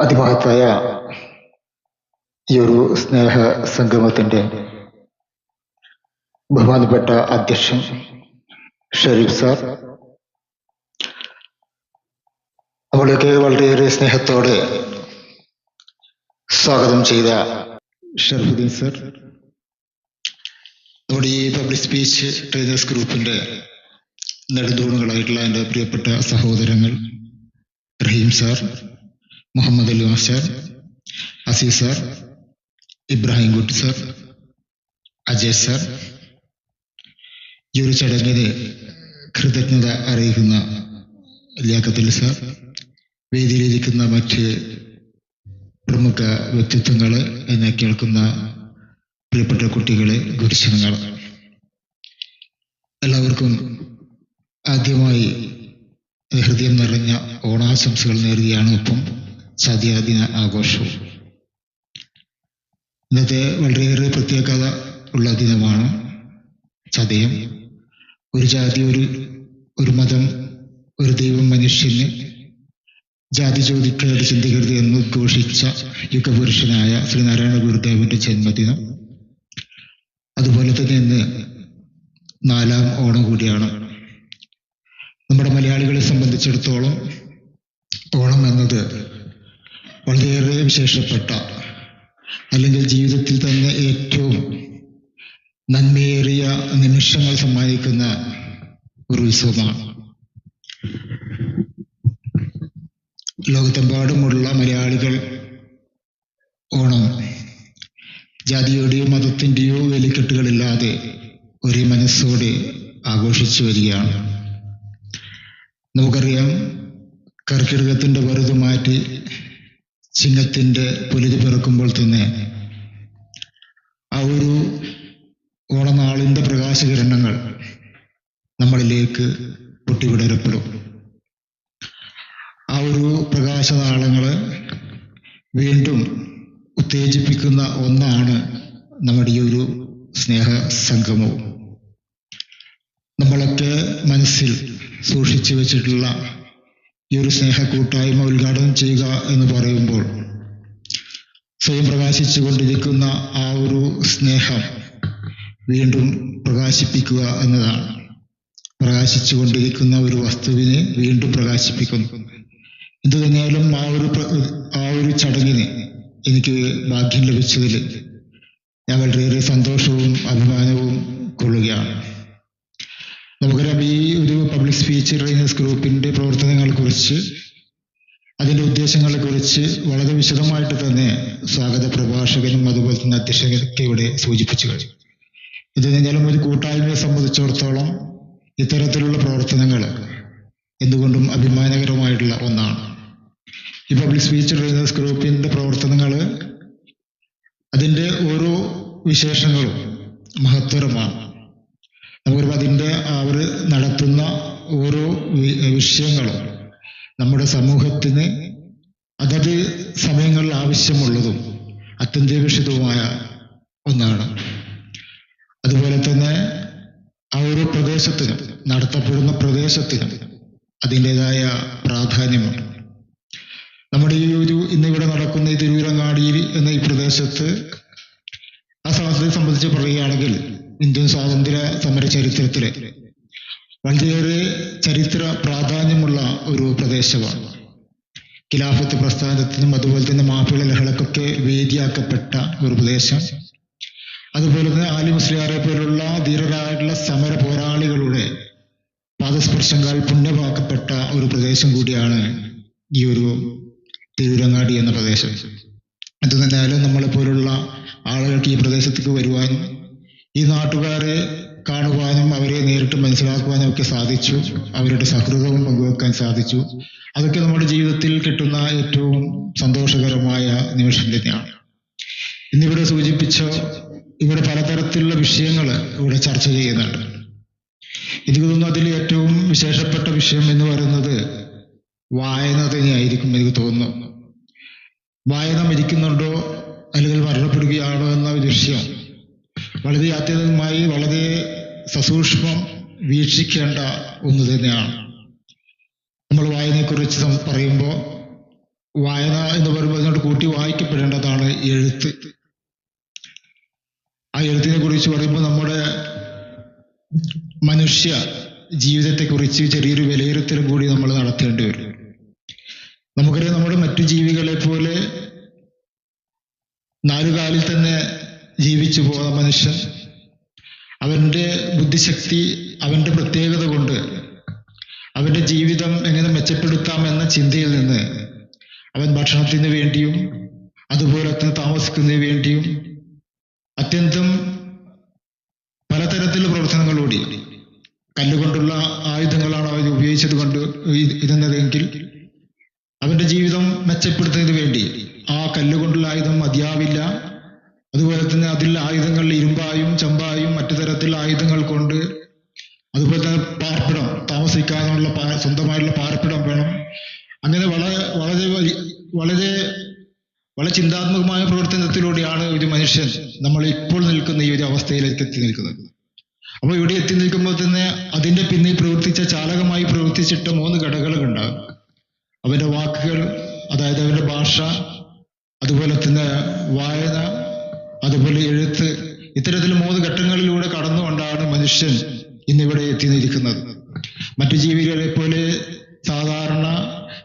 അതിമഹത്തായ ഈ ഒരു സ്നേഹ സംഗമത്തിന്റെ ബഹുമാനപ്പെട്ട അധ്യക്ഷൻ ഷരീഫ് സാർ നമ്മളൊക്കെ വളരെയേറെ സ്നേഹത്തോടെ സ്വാഗതം ചെയ്ത ഷർഫുദ്ദീൻ സർ നമ്മുടെ ഈ പബ്ലിക് സ്പീച്ച് ട്രെയിനേഴ്സ് ഗ്രൂപ്പിന്റെ നെടുന്തൂണുകളായിട്ടുള്ള എന്റെ പ്രിയപ്പെട്ട സഹോദരങ്ങൾ Rahim sir Muhammad Ali master Aziz sir Ibrahim Kutty sir Ajay sir. ഈ ഒരു ചടങ്ങിന് കൃതജ്ഞത അറിയിക്കുന്ന ലേഖത്തിൽ സാർ വേദിയിലിരിക്കുന്ന മറ്റ് പ്രമുഖ വ്യക്തിത്വങ്ങൾ എന്നെ കേൾക്കുന്ന പ്രിയപ്പെട്ട കുട്ടികളെ ഗുരുജനങ്ങൾ എല്ലാവർക്കും ആദ്യമായി ഹൃദയം നിറഞ്ഞ ഓണാശംസകൾ നേരുകയാണ് ഒപ്പം. ചതിയാദിന ആഘോഷവും ഇന്നത്തെ വളരെയേറെ പ്രത്യേകത ഉള്ള ദിനമാണ് ചതയം. ഒരു ജാതി ഒരു ഒരു മതം ഒരു ദൈവം മനുഷ്യന് ജാതി ചോദിക്കരുത് ചിന്തിക്കരുത് എന്ന് ഉദ്ഘോഷിച്ച യുഗപുരുഷനായ ശ്രീനാരായണ ഗുരുദേവന്റെ ജന്മദിനം. അതുപോലെ തന്നെ ഇന്ന് നാലാം ഓണം കൂടിയാണ്. നമ്മുടെ മലയാളികളെ സംബന്ധിച്ചിടത്തോളം ഓണം എന്നത് വളരെയേറെ വിശേഷപ്പെട്ട അല്ലെങ്കിൽ ജീവിതത്തിൽ തന്നെ ഏറ്റവും നന്മയേറിയ നിമിഷങ്ങൾ സമ്മാനിക്കുന്ന ഒരു ഉത്സവമാണ്. ലോകത്തെമ്പാടുമുള്ള മലയാളികൾ ഓണം ജാതിയുടെയോ മതത്തിന്റെയോ വേലിക്കെട്ടുകളില്ലാതെ ഒരേ മനസ്സോടെ ആഘോഷിച്ചു വരികയാണ്. നമുക്കറിയാം കർക്കിടകത്തിന്റെ വെറുതെ മാറ്റി ചിങ്ങത്തിന്റെ പുലരി പിറക്കുമ്പോൾ തന്നെ ആ ഒരു ഓണനാളിന്റെ പ്രകാശകിരണങ്ങൾ നമ്മളിലേക്ക് പൊട്ടിവിടരപ്പെടും. ആ ഒരു പ്രകാശനാളങ്ങൾ വീണ്ടും ഉത്തേജിപ്പിക്കുന്ന ഒന്നാണ് നമ്മുടെ ഈ ഒരു സ്നേഹ സംഗമവും നമ്മളൊക്കെ മനസ്സിൽ സൂക്ഷിച്ചു വെച്ചിട്ടുള്ള ഈ ഒരു സ്നേഹ കൂട്ടായ്മ ഉദ്ഘാടനം ചെയ്യുക എന്ന് പറയുമ്പോൾ സ്വയം പ്രകാശിച്ചു കൊണ്ടിരിക്കുന്ന ആ ഒരു സ്നേഹം വീണ്ടും പ്രകാശിപ്പിക്കുക എന്നതാണ്. പ്രകാശിച്ചു കൊണ്ടിരിക്കുന്ന ഒരു വസ്തുവിനെ വീണ്ടും പ്രകാശിപ്പിക്കുന്നു. എന്തു തന്നെയായാലും ആ ഒരു ആ ഒരു ചടങ്ങിന് എനിക്ക് ഭാഗ്യം ലഭിച്ചതിൽ ഞാൻ വളരെയേറെ സന്തോഷവും അഭിമാനവും കൊള്ളുകയാണ്. നമുക്കറിയാം ഈ ഒരു പബ്ലിക് സ്പീച്ച് ട്രെയിനേഴ്സ് ഗ്രൂപ്പിന്റെ പ്രവർത്തനങ്ങളെ കുറിച്ച് അതിന്റെ ഉദ്ദേശങ്ങളെ കുറിച്ച് വളരെ വിശദമായിട്ട് തന്നെ സ്വാഗത പ്രഭാഷകനും അതുപോലെ തന്നെ അധ്യക്ഷകൊക്കെ ഇവിടെ സൂചിപ്പിച്ചു കഴിഞ്ഞു. ഇത് കഴിഞ്ഞാലും ഒരു കൂട്ടായ്മയെ സംബന്ധിച്ചിടത്തോളം ഇത്തരത്തിലുള്ള പ്രവർത്തനങ്ങൾ എന്തുകൊണ്ടും അഭിമാനകരമായിട്ടുള്ള ഒന്നാണ്. ഈ പബ്ലിക് സ്പീച്ച് ട്രെയിനേഴ്സ് ഗ്രൂപ്പിന്റെ പ്രവർത്തനങ്ങൾ അതിന്റെ ഓരോ വിശേഷങ്ങളും മഹത്തരമാണ്. നമുക്ക് അതിന്റെ അവർ നടത്തുന്ന ഓരോ വിഷയങ്ങളും നമ്മുടെ സമൂഹത്തിന് അതത് സമയങ്ങളിൽ ആവശ്യമുള്ളതും അത്യന്താപേക്ഷിതവുമായ ഒന്നാണ്. അതുപോലെ തന്നെ ആ ഒരു പ്രദേശത്തിനും നടത്തപ്പെടുന്ന പ്രദേശത്തിനും അതിന്റെതായ പ്രാധാന്യമുണ്ട്. നമ്മുടെ ഈ ഒരു ഇന്നിവിടെ നടക്കുന്ന ഈ തിരുവിരങ്ങാടിയിൽ എന്ന ഈ പ്രദേശത്ത് ആ സ്ഥലത്തെ സംബന്ധിച്ച് പറയുകയാണെങ്കിൽ ഇന്ത്യൻ സ്വാതന്ത്ര്യ സമര ചരിത്രത്തിലെ വളരെയേറെ ചരിത്ര പ്രാധാന്യമുള്ള ഒരു പ്രദേശമാണ്. ഖിലാഫത്ത് പ്രസ്ഥാനത്തിനും അതുപോലെ തന്നെ മാപ്പിള ലഹളക്കൊക്കെ വേദിയാക്കപ്പെട്ട ഒരു പ്രദേശം. അതുപോലെ തന്നെ ആലി മുസ്ലിയാരെ പോലുള്ള ധീരരായിട്ടുള്ള സമര പോരാളികളുടെ പാദസ്പർശങ്ങൾ പുണ്യമാക്കപ്പെട്ട ഒരു പ്രദേശം കൂടിയാണ് ഈ ഒരു തിരൂരങ്ങാടി എന്ന പ്രദേശം. അത് തന്നെയാലും നമ്മളെ പോലുള്ള ആളുകൾക്ക് ഈ പ്രദേശത്തേക്ക് വരുവാനും ഈ നാട്ടുകാരെ കാണുവാനും അവരെ നേരിട്ട് മനസ്സിലാക്കുവാനും ഒക്കെ സാധിച്ചു. അവരുടെ സഹൃദവും പങ്കുവെക്കാൻ സാധിച്ചു. അതൊക്കെ നമ്മുടെ ജീവിതത്തിൽ കിട്ടുന്ന ഏറ്റവും സന്തോഷകരമായ നിമിഷം തന്നെയാണ്. ഇന്നിവിടെ സൂചിപ്പിച്ച ഇവിടെ പലതരത്തിലുള്ള വിഷയങ്ങൾ ഇവിടെ ചർച്ച ചെയ്യുന്നുണ്ട്. എനിക്ക് തോന്നുന്നു അതിൽ ഏറ്റവും വിശേഷപ്പെട്ട വിഷയം എന്ന് പറയുന്നത് വായന തന്നെയായിരിക്കും എനിക്ക് തോന്നുന്നു. വായന മരിക്കുന്നുണ്ടോ അല്ലെങ്കിൽ മരണപ്പെടുകയാണോ എന്ന വിഷയം വളരെ ആത്യന്തികമായി വളരെ സസൂക്ഷ്മം വീക്ഷിക്കേണ്ട ഒന്ന് തന്നെയാണ്. നമ്മൾ വായനയെക്കുറിച്ച് പറയുമ്പോൾ വായന എന്ന് പറയുമ്പോൾ അതിനോട് കൂട്ടി വായിക്കപ്പെടേണ്ടതാണ് എഴുത്ത്. ആ എഴുത്തിനെ കുറിച്ച് പറയുമ്പോൾ നമ്മുടെ മനുഷ്യ ജീവിതത്തെക്കുറിച്ച് ചെറിയൊരു വിലയിരുത്തലും കൂടി നമ്മൾ നടത്തേണ്ടി വരും. നമുക്കറിയാം നമ്മുടെ മറ്റു ജീവികളെ പോലെ നാലുകാലിൽ തന്നെ ജീവിച്ചു പോകുന്ന മനുഷ്യൻ അവന്റെ ബുദ്ധിശക്തി അവന്റെ പ്രത്യേകത കൊണ്ട് അവന്റെ ജീവിതം എങ്ങനെ മെച്ചപ്പെടുത്താം എന്ന ചിന്തയിൽ നിന്ന് അവൻ ഭക്ഷണത്തിന് വേണ്ടിയും അതുപോലെ തന്നെ താമസിക്കുന്നതിന് വേണ്ടിയും അത്യന്തം പലതരത്തിലുള്ള പ്രവർത്തനങ്ങളോടി കല്ലുകൊണ്ടുള്ള ആയുധങ്ങളാണ് അവർ ഉപയോഗിച്ചത് കൊണ്ട് ഇരുന്നതെങ്കിൽ അവന്റെ ജീവിതം മെച്ചപ്പെടുത്തുന്നതിന് വേണ്ടി ആ കല്ലുകൊണ്ടുള്ള ആയുധം മതിയാവില്ല. സ്വന്തമായിട്ടുള്ള പാർപ്പിടം വേണം. അങ്ങനെ വളരെ വളരെ വളരെ വളരെ ചിന്താത്മകമായ പ്രവർത്തനത്തിലൂടെയാണ് ഒരു മനുഷ്യൻ നമ്മൾ ഇപ്പോൾ നിൽക്കുന്ന ഈ ഒരു അവസ്ഥയിലേക്ക് എത്തി നിൽക്കുന്നത്. അപ്പോൾ ഇവിടെ എത്തി നിൽക്കുമ്പോൾ തന്നെ അതിന്റെ പിന്നിൽ പ്രവർത്തിച്ച ചാലകമായി പ്രവർത്തിച്ചിട്ട് മൂന്ന് ഘടകങ്ങളുണ്ട്. അവന്റെ വാക്കുകൾ അതായത് അവന്റെ ഭാഷ അതുപോലെ തന്നെ വായന അതുപോലെ എഴുത്ത് ഇത്തരത്തിൽ മൂന്ന് ഘട്ടങ്ങളിലൂടെ കടന്നുകൊണ്ടാണ് മനുഷ്യൻ ഇന്നിവിടെ എത്തി നിൽക്കുന്നത്. മറ്റു ജീവികളെ പോലെ സാധാരണ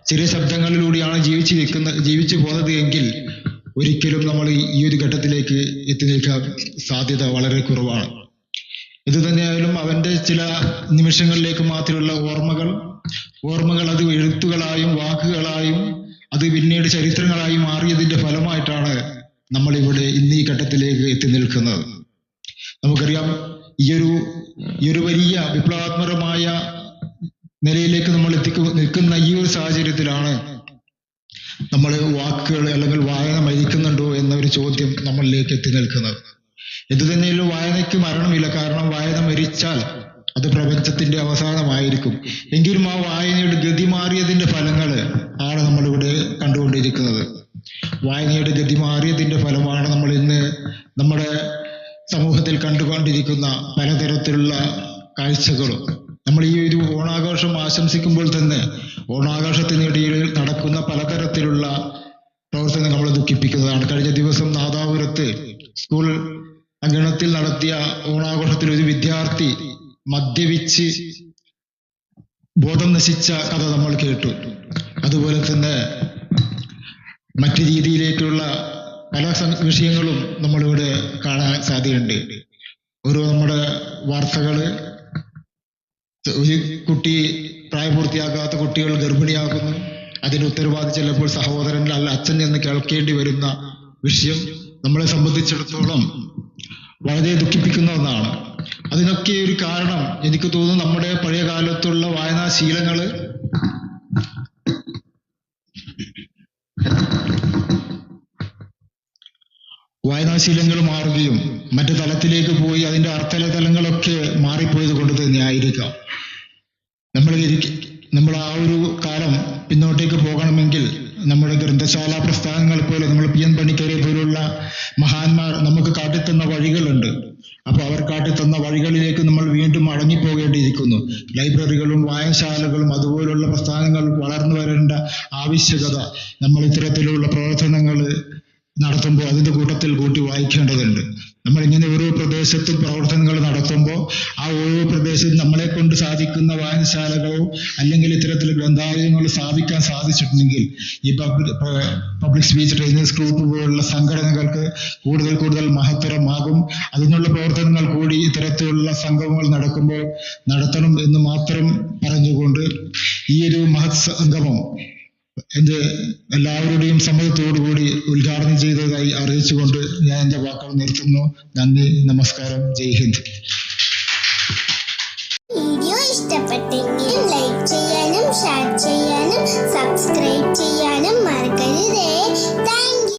ചെറിയ ശബ്ദങ്ങളിലൂടെയാണ് ജീവിച്ചു നിൽക്കുന്ന ജീവിച്ചു പോകുന്നത് എങ്കിൽ ഒരിക്കലും നമ്മൾ ഈ ഒരു ഘട്ടത്തിലേക്ക് എത്തി നിൽക്കാൻ സാധ്യത വളരെ കുറവാണ്. ഇത് തന്നെയായാലും അവന്റെ ചില നിമിഷങ്ങളിലേക്ക് മാത്രമുള്ള ഓർമ്മകൾ ഓർമ്മകൾ അത് എഴുത്തുകളായും വാക്കുകളായും അത് പിന്നീട് ചരിത്രങ്ങളായി മാറിയതിന്റെ ഫലമായിട്ടാണ് നമ്മൾ ഇവിടെ ഇന്ന് ഈ ഘട്ടത്തിലേക്ക് എത്തി നിൽക്കുന്നത്. നമുക്കറിയാം ഈയൊരു ഈ ഒരു വലിയ വിപ്ലവാത്മകമായ നിലയിലേക്ക് നമ്മൾ എത്തിക്കു നിൽക്കുന്ന ഈ ഒരു സാഹചര്യത്തിലാണ് നമ്മൾ വാക്കുകൾ അല്ലെങ്കിൽ വായന മരിക്കുന്നുണ്ടോ എന്ന ഒരു ചോദ്യം നമ്മളിലേക്ക് എത്തി നിൽക്കുന്നത്. എന്തു തന്നെയാലും വായനയ്ക്ക് മരണമില്ല. കാരണം വായന മരിച്ചാൽ അത് പ്രപഞ്ചത്തിന്റെ അവസാനമായിരിക്കും. എങ്കിലും ആ വായനയുടെ ഗതി മാറിയതിന്റെ ഫലങ്ങൾ ആണ് നമ്മളിവിടെ കണ്ടുകൊണ്ടിരിക്കുന്നത്. വായനയുടെ ഗതി മാറിയതിന്റെ ഫലമാണ് നമ്മൾ ഇന്ന് നമ്മുടെ സമൂഹത്തിൽ കണ്ടുകൊണ്ടിരിക്കുന്ന പലതരത്തിലുള്ള കാഴ്ചകളും. നമ്മൾ ഈ ഒരു ഓണാഘോഷം ആശംസിക്കുമ്പോൾ തന്നെ ഓണാഘോഷത്തിനിടയിൽ നടക്കുന്ന പലതരത്തിലുള്ള പ്രവർത്തനം നമ്മളെ ദുഃഖിപ്പിക്കുന്നതാണ്. കഴിഞ്ഞ ദിവസം നാദാപുരത്ത് സ്കൂൾ അങ്കണത്തിൽ നടത്തിയ ഓണാഘോഷത്തിൽ ഒരു വിദ്യാർത്ഥി മദ്യപിച്ച് ബോധം നശിച്ച കഥ നമ്മൾ കേട്ടു. അതുപോലെ തന്നെ മറ്റു രീതിയിലേക്കുള്ള പല വിഷയങ്ങളും നമ്മളിവിടെ കാണാൻ സാധ്യതയുണ്ട്. ഓരോ നമ്മുടെ വാർത്തകൾ ഒരു കുട്ടി പ്രായപൂർത്തിയാകാത്ത കുട്ടികൾ ഗർഭിണിയാകുന്നു. അതിന് ഉത്തരവാദി ചിലപ്പോൾ സഹോദരൻ അല്ല അച്ഛൻ എന്ന് കേൾക്കേണ്ടി വരുന്ന വിഷയം നമ്മളെ സംബന്ധിച്ചിടത്തോളം വളരെ ദുഃഖിപ്പിക്കുന്ന ഒന്നാണ്. അതിനൊക്കെ ഒരു കാരണം എനിക്ക് തോന്നുന്നു നമ്മുടെ പഴയ കാലത്തുള്ള വായനാശീലങ്ങൾ വായനാശീലങ്ങൾ മാറുകയും മറ്റു തലത്തിലേക്ക് പോയി അതിന്റെ അർത്ഥല തലങ്ങളൊക്കെ മാറിപ്പോയത് കൊണ്ട് തന്നെ പിന്നോട്ടേക്ക് പോകണമെങ്കിൽ നമ്മുടെ ഗ്രന്ഥശാല പ്രസ്ഥാനങ്ങൾ പോലെ നമ്മൾ പി എൻ പണിക്കരെ പോലുള്ള മഹാന്മാർ നമുക്ക് കാട്ടിത്തന്ന വഴികളുണ്ട്. അപ്പൊ അവർ കാട്ടിത്തന്ന വഴികളിലേക്ക് നമ്മൾ വീണ്ടും മടങ്ങിപ്പോകേണ്ടിയിരിക്കുന്നു ലൈബ്രറികളും വായനശാലകളും അതുപോലുള്ള പ്രസ്ഥാനങ്ങൾ വളർന്നു വരേണ്ട ആവശ്യകത നമ്മൾ ഇത്തരത്തിലുള്ള പ്രവർത്തനങ്ങൾ നടത്തുമ്പോൾ അതിന്റെ കൂട്ടത്തിൽ കൂട്ടി വായിക്കേണ്ടതുണ്ട്. നമ്മൾ ഇങ്ങനെ ഓരോ പ്രദേശത്തും പ്രവർത്തനങ്ങൾ നടത്തുമ്പോൾ ആ ഓരോ പ്രദേശത്തും നമ്മളെ കൊണ്ട് സാധിക്കുന്ന വായനശാലകളോ അല്ലെങ്കിൽ ഇത്തരത്തിൽ ഗ്രന്ഥാലയങ്ങൾ സ്ഥാപിക്കാൻ സാധിച്ചിട്ടുണ്ടെങ്കിൽ ഈ പബ്ലിക് സ്പീച്ച് ട്രെയിനേഴ്സ് ഗ്രൂപ്പ് പോലുള്ള സംഘടനകൾക്ക് കൂടുതൽ കൂടുതൽ മഹത്തരമാകും. അതിനുള്ള പ്രവർത്തനങ്ങൾ കൂടി ഇത്തരത്തിലുള്ള സംഗമങ്ങൾ നടക്കുമ്പോൾ നടത്തണം എന്ന് മാത്രം പറഞ്ഞുകൊണ്ട് ഈ ഒരു മഹത് സംഗമം എന്റെ എല്ലാവരുടെയും സമ്മതത്തോടുകൂടി ഉദ്ഘാടനം ചെയ്തതായി അറിയിച്ചുകൊണ്ട് ഞാൻ എന്റെ വാക്കുകൾ നിർത്തുന്നു. നന്ദി നമസ്കാരം. ജയ് ഹിന്ദ്. വീഡിയോ ഇഷ്ടപ്പെട്ടെങ്കിൽ ലൈക്ക് ചെയ്യാനും ഷെയർ ചെയ്യാനും സബ്സ്ക്രൈബ്